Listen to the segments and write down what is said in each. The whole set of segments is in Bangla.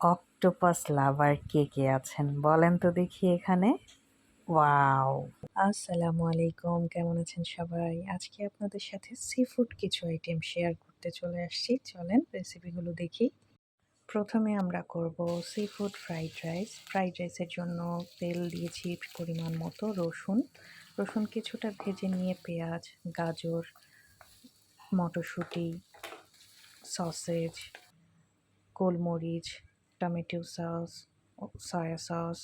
অক্টোপাস লাভার কে কে আছেন? বলেন তো দেখি এখানে। ওয়াও। আসসালামু আলাইকুম, কেমন আছেন সবাই? আজকে আপনাদের সাথে সি ফুড কিছু আইটেম শেয়ার করতে চলে আসছি। চলেন রেসিপিগুলো দেখি। প্রথমে আমরা করব sea food fried rice fried রাইসের জন্য তেল দিয়েছি পরিমাণ মতো রসুন। রসুন কিছুটা ভেজে নিয়ে পেঁয়াজ, গাজর, মটরশুঁটি সসেজ গোলমরিচ টমেটো সস সয়া সস,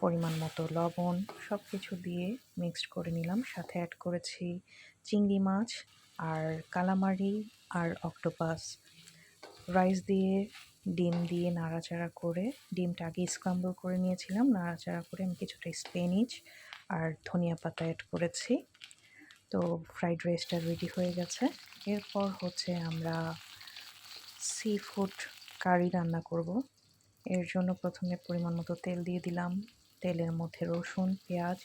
পরিমাণ মতো লবণ সব কিছু দিয়ে মিক্সড করে নিলাম। সাথে অ্যাড করেছি চিংড়ি মাছ আর কালামারি আর অক্টোপাস রাইস দিয়ে ডিম দিয়ে নাড়াচাড়া করে ডিমটা আগে স্ক্রাম্বল করে নিয়েছিলাম। নাড়াচাড়া করে আমি কিছুটা স্পেনিচ আর ধনিয়া পাতা অ্যাড করেছি। তো ফ্রাইড রাইসটা রেডি হয়ে গেছে। এরপর হচ্ছে আমরা সি ফুড কারি রান্না করব। এর জন্য প্রথমে পরিমাণ মতো তেল দিয়ে দিলাম। তেলের মধ্যে রসুন, পেঁয়াজ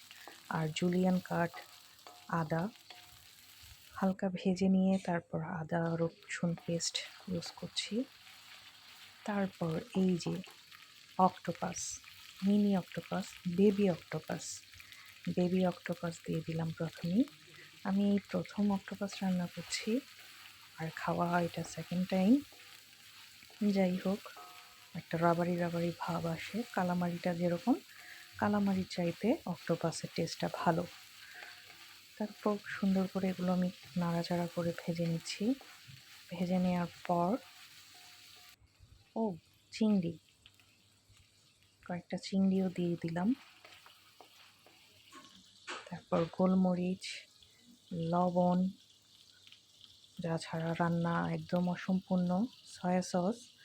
আর জুলিয়ান কাট আদা হালকা ভেজে নিয়ে তারপর আদা, রসুন পেস্ট ইউজ করছি। তারপর এই যে octopus mini octopus baby octopus baby octopus দিয়ে দিলাম প্রথমেই। আমি এই প্রথম অক্টোপাস রান্না করছি আর খাওয়া হয় এটা সেকেন্ড টাইম যাই হোক একটা রাবারি রাবারি ভাব আসে। কালামারিটা যেরকম কালামারির চাইতে অক্টোপাসের টেস্টটা ভালো। তারপর সুন্দর করে এগুলো আমি নাড়াচাড়া করে ভেজে নিচ্ছি। ভেজে নেওয়ার পর, ও, চিংড়ি। কয়েকটা চিংড়িও দিয়ে দিলাম। তারপর গোলমরিচ, লবণ, যা ছাড়া রান্না একদম অসম্পূর্ণ, সয়া সস।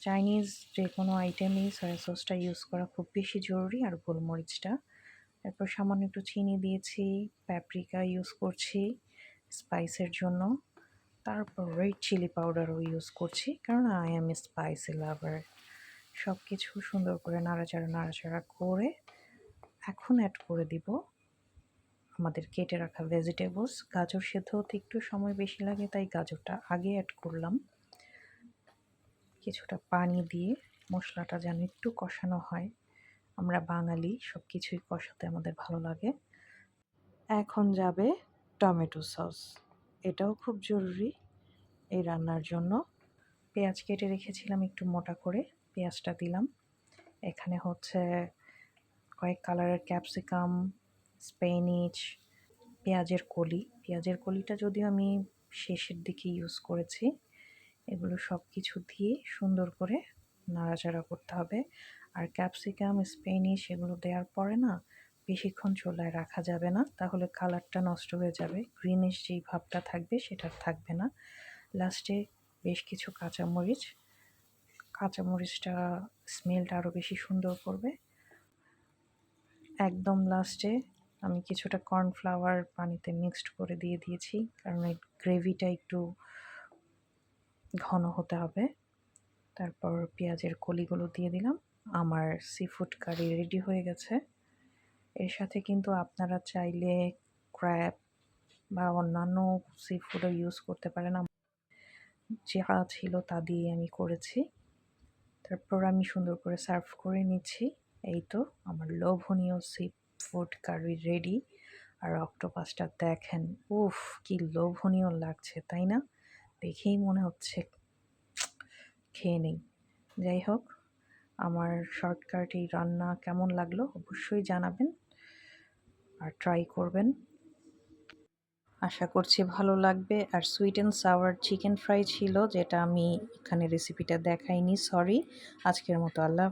চাইনিজ যে কোনো আইটেমেই সয়া সসটা ইউজ করা খুব বেশি জরুরি আর গোলমরিচটা। তারপর সামান্য একটু চিনি দিয়েছি প্যাপ্রিকা ইউজ করছি স্পাইসের জন্য। তারপর রেড চিলি পাউডারও ইউজ করছি কারণ আই এম স্পাইসি লাভার সব কিছু সুন্দর করে নাড়াচাড়া নাড়াচাড়া করে এখন অ্যাড করে দিব আমাদের কেটে রাখা ভেজিটেবলস গাজর সেদ্ধ হতে একটু সময় বেশি লাগে, তাই গাজরটা আগে অ্যাড করলাম। কিছুটা পানি দিয়ে মশলাটা যেন একটু কষানো হয়। আমরা বাঙালি সব কিছুই কষাতে আমাদের ভালো লাগে। এখন যাবে টমেটো সস। এটাও খুব জরুরি এই রান্নার জন্য। পেঁয়াজ কেটে রেখেছিলাম একটু মোটা করে, পেঁয়াজটা দিলাম। এখানে হচ্ছে কয়েক কালারের ক্যাপসিকাম, স্পেনিচ, পেঁয়াজের কলি। পেঁয়াজের কলিটা যদিও আমি শেষের দিকে ইউজ করেছি এগুলো সব কিছু দিয়ে সুন্দর করে নাড়াচাড়া করতে হবে। আর ক্যাপসিকাম, স্পেনিশ এগুলো দেওয়ার পরে না বেশিক্ষণ চোলায় রাখা যাবে না। তাহলে কালারটা নষ্ট হয়ে যাবে। গ্রিনিশ যেই ভাবটা থাকবে সেটা থাকবে না। লাস্টে বেশ কিছু কাঁচামরিচ। কাঁচামরিচটা স্মেলটা আরও বেশি সুন্দর করবে। একদম লাস্টে আমি কিছুটা কর্নফ্লাওয়ার পানিতে মিক্সড করে দিয়ে দিয়েছি। কারণ এই গ্রেভিটা একটু ঘন হতে হবে। তারপর পেঁয়াজের কলিগুলো দিয়ে দিলাম। আমার সি ফুড কারি রেডি হয়ে গেছে। এর সাথে কিন্তু আপনারা চাইলে ক্র্যাব বা অন্যান্য সি ফুডও ইউজ করতে পারেন। যা ছিল তা দিয়ে আমি করেছি। তারপর আমি সুন্দর করে সার্ভ করে নিচ্ছি। এই তো আমার লোভনীয় সি ফুড কারি রেডি আর অক্টোপাসটা দেখেন, উফ, কি লোভনীয় লাগছে, তাই না? দেখেই মনে হচ্ছে খেয়ে নেই। যাই হোক, আমার শর্টকাট এই রান্না কেমন লাগল অবশ্যই জানাবেন আর ট্রাই করবেন। আশা করছি ভালো লাগবে। আর sweet and sour chicken fry ছিল, যেটা আমি এখানে রেসিপিটা দেখাইনি সরি আজকের মতো আল্লাহ